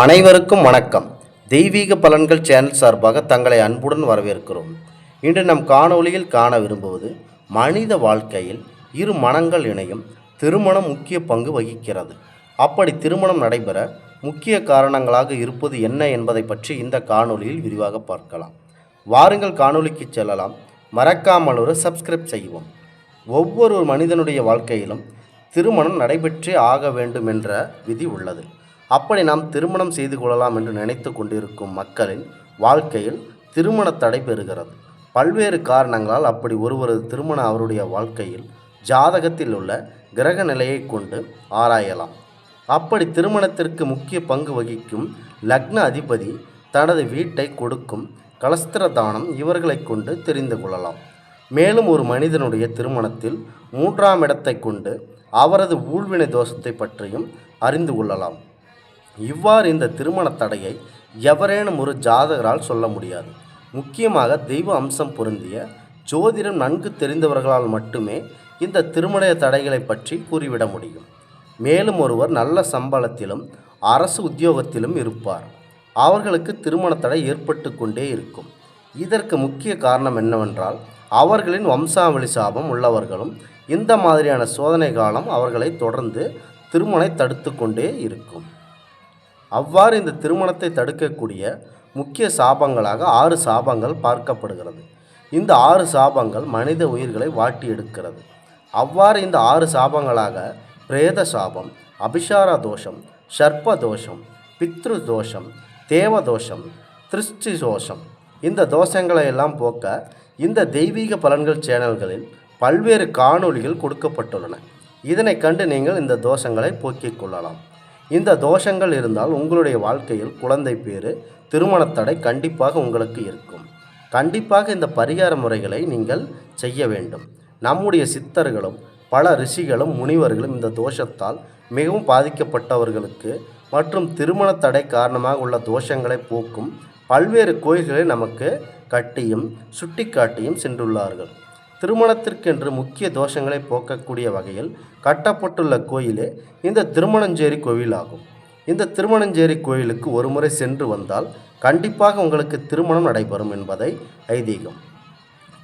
அனைவருக்கும் வணக்கம். தெய்வீக பலன்கள் சேனல் சார்பாக தங்களை அன்புடன் வரவேற்கிறோம். இன்று நம் காணொளியில் காண விரும்புவது மனித வாழ்க்கையில் இரு மனங்கள் இணையும் திருமணம் முக்கிய பங்கு வகிக்கிறது. அப்படி திருமணம் நடைபெற முக்கிய காரணங்களாக இருப்பது என்ன என்பதை பற்றி இந்த காணொளியில் விரிவாக பார்க்கலாம். வாருங்கள் காணொளிக்கு செல்லலாம். மறக்காமல் ஒரு சப்ஸ்கிரைப் செய்வோம். ஒவ்வொரு மனிதனுடைய வாழ்க்கையிலும் திருமணம் நடைபெற்றே ஆக வேண்டும் என்ற விதி உள்ளது. அப்படி நாம் திருமணம் செய்து கொள்ளலாம் என்று நினைத்து கொண்டிருக்கும் மக்களின் வாழ்க்கையில் திருமண தடை பெறுகிறது. பல்வேறு காரணங்களால் அப்படி ஒருவரது திருமணம் அவருடைய வாழ்க்கையில் ஜாதகத்தில் உள்ள கிரக நிலையை கொண்டு ஆராயலாம். அப்படி திருமணத்திற்கு முக்கிய பங்கு வகிக்கும் லக்ன அதிபதி தனது வீட்டை கொடுக்கும் கலஸ்திர தானம் இவர்களை கொண்டு தெரிந்து கொள்ளலாம். மேலும் ஒரு மனிதனுடைய திருமணத்தில் மூன்றாம் இடத்தை கொண்டு அவரது ஊழ்வினை தோஷத்தை பற்றியும் அறிந்து கொள்ளலாம். இவ்வாறு இந்த திருமண தடையை எவரேனும் ஒரு ஜாதகரால் சொல்ல முடியாது. முக்கியமாக தெய்வ அம்சம் பொருந்திய ஜோதிடம் நன்கு தெரிந்தவர்களால் மட்டுமே இந்த திருமண தடைகளை பற்றி கூறிவிட முடியும். மேலும் ஒருவர் நல்ல சம்பளத்திலும் அரசு உத்தியோகத்திலும் இருப்பார். அவர்களுக்கு திருமண தடை ஏற்பட்டு கொண்டே இருக்கும். இதற்கு முக்கிய காரணம் என்னவென்றால் அவர்களின் வம்சாவளி சாபம் உள்ளவர்களும் இந்த மாதிரியான சோதனை காலம் அவர்களை தொடர்ந்து திருமணை தடுத்து கொண்டே இருக்கும். அவ்வாறு இந்த திருமணத்தை தடுக்கக்கூடிய முக்கிய சாபங்களாக ஆறு சாபங்கள் பார்க்கப்படுகிறது. இந்த ஆறு சாபங்கள் மனித உயிர்களை வாட்டி எடுக்கிறது. அவ்வாறு இந்த ஆறு சாபங்களாக பிரேத சாபம் அபிஷார தோஷம் சர்ப்ப தோஷம் பித்ரு தோஷம் தேவ தோஷம் திருஷ்டி தோஷம் இந்த தோஷங்களை எல்லாம் போக்க இந்த தெய்வீக பலன்கள் சேனல்களில் பல்வேறு காணொளிகள் கொடுக்கப்பட்டுள்ளன. இதனை கண்டு நீங்கள் இந்த தோஷங்களை போக்கிக் கொள்ளலாம். இந்த தோஷங்கள் இருந்தால் உங்களுடைய வாழ்க்கையில் குழந்தை பேறு திருமணத்தடை கண்டிப்பாக உங்களுக்கு இருக்கும். கண்டிப்பாக இந்த பரிகார முறைகளை நீங்கள் செய்ய வேண்டும். நம்முடைய சித்தர்களும் பல ரிஷிகளும் முனிவர்களும் இந்த தோஷத்தால் மிகவும் பாதிக்கப்பட்டவர்களுக்கு மற்றும் திருமண தடை காரணமாக உள்ள தோஷங்களை போக்கும் பல்வேறு கோயில்களை நமக்கு கட்டியும் சுட்டிக்காட்டியும் சென்றுள்ளார்கள். திருமணத்திற்கென்று முக்கிய தோஷங்களை போக்கக்கூடிய வகையில் கட்டப்பட்டுள்ள கோயிலே இந்த திருமணஞ்சேரி கோவிலாகும் இந்த திருமணஞ்சேரி கோயிலுக்கு ஒருமுறை சென்று வந்தால் கண்டிப்பாக உங்களுக்கு திருமணம் நடைபெறும் என்பதை ஐதீகம்.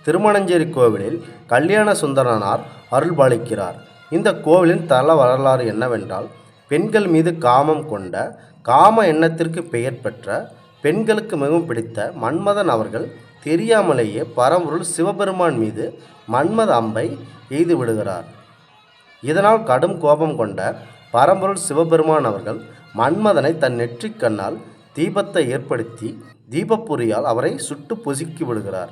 திருமணஞ்சேரி கோவிலில் கல்யாண சுந்தரனார் அருள்பாலிக்கிறார். இந்த கோவிலின் தல வரலாறு என்னவென்றால் பெண்கள் மீது காமம் கொண்ட காம எண்ணத்திற்கு பெயர் பெற்ற பெண்களுக்கு மிகவும் பிடித்த மன்மதன் அவர்கள் தெரியாமலேயே பரம்பொருள் சிவபெருமான் மீது மன்மத அம்பை எய்து விடுகிறார். இதனால் கடும் கோபம் கொண்ட பரம்பொருள் சிவபெருமான் அவர்கள் மன்மதனை தன் நெற்றிக் கண்ணால் தீபத்தை ஏற்படுத்தி தீபப்புரியால் அவரை சுட்டு பொசுக்கி விடுகிறார்.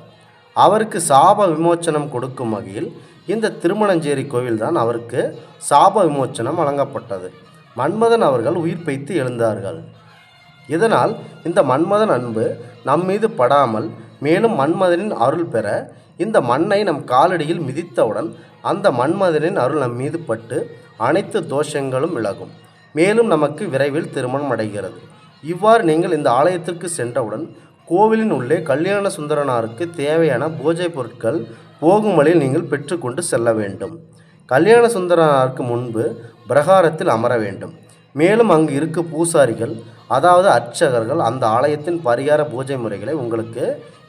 அவருக்கு சாப விமோச்சனம் கொடுக்கும் வகையில் இந்த திருமணஞ்சேரி கோவில்தான் அவருக்கு சாப விமோச்சனம் வழங்கப்பட்டது. மன்மதன் அவர்கள் உயிர் பைத்து எழுந்தார்கள். இதனால் இந்த மன்மதன் அன்பு நம் மீது படாமல் மேலும் மன்மதனின் அருள் பெற இந்த மண்ணை நம் காலடியில் மிதித்தவுடன் அந்த மன்மதனின் அருள் நம் மீது பட்டு அனைத்து தோஷங்களும் விலகும். மேலும் நமக்கு விரைவில் திருமணம் அடைகிறது. இவ்வாறு நீங்கள் இந்த ஆலயத்திற்கு சென்றவுடன் கோவிலின் உள்ளே கல்யாண சுந்தரனாருக்கு தேவையான பூஜை பொருட்கள் போகும் வழியில் நீங்கள் பெற்றுக்கொண்டு செல்ல வேண்டும். கல்யாண சுந்தரனாருக்கு முன்பு பிரகாரத்தில் அமர வேண்டும். மேலும் அங்கு இருக்க பூசாரிகள் அதாவது அர்ச்சகர்கள் அந்த ஆலயத்தின் பரிகார பூஜை முறைகளை உங்களுக்கு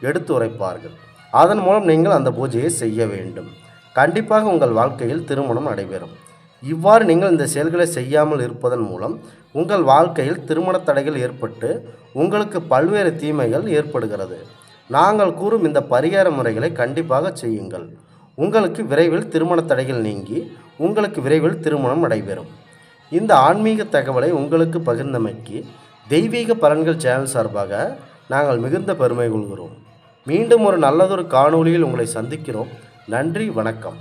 எடுத்து உரைப்பார்கள். அதன் மூலம் நீங்கள் அந்த பூஜையை செய்ய வேண்டும். கண்டிப்பாக உங்கள் வாழ்க்கையில் திருமணம் நடைபெறும். இவ்வாறு நீங்கள் இந்த செயல்களை செய்யாமல் இருப்பதன் மூலம் உங்கள் வாழ்க்கையில் திருமண தடைகள் ஏற்பட்டு உங்களுக்கு பல்வேறு தீமைகள் ஏற்படுகிறது. நாங்கள் கூறும் இந்த பரிகார முறைகளை கண்டிப்பாக செய்யுங்கள். உங்களுக்கு விரைவில் திருமண தடைகள் நீங்கி உங்களுக்கு விரைவில் திருமணம் நடைபெறும். இந்த ஆன்மீக தகவலை உங்களுக்கு பகிர்ந்தமைக்கு தெய்வீக பலன்கள் சேனல் சார்பாக நாங்கள் மிகுந்த பெருமை கொள்கிறோம். மீண்டும் ஒரு நல்லதொரு காணொளியில் உங்களை சந்திக்கிறோம். நன்றி வணக்கம்.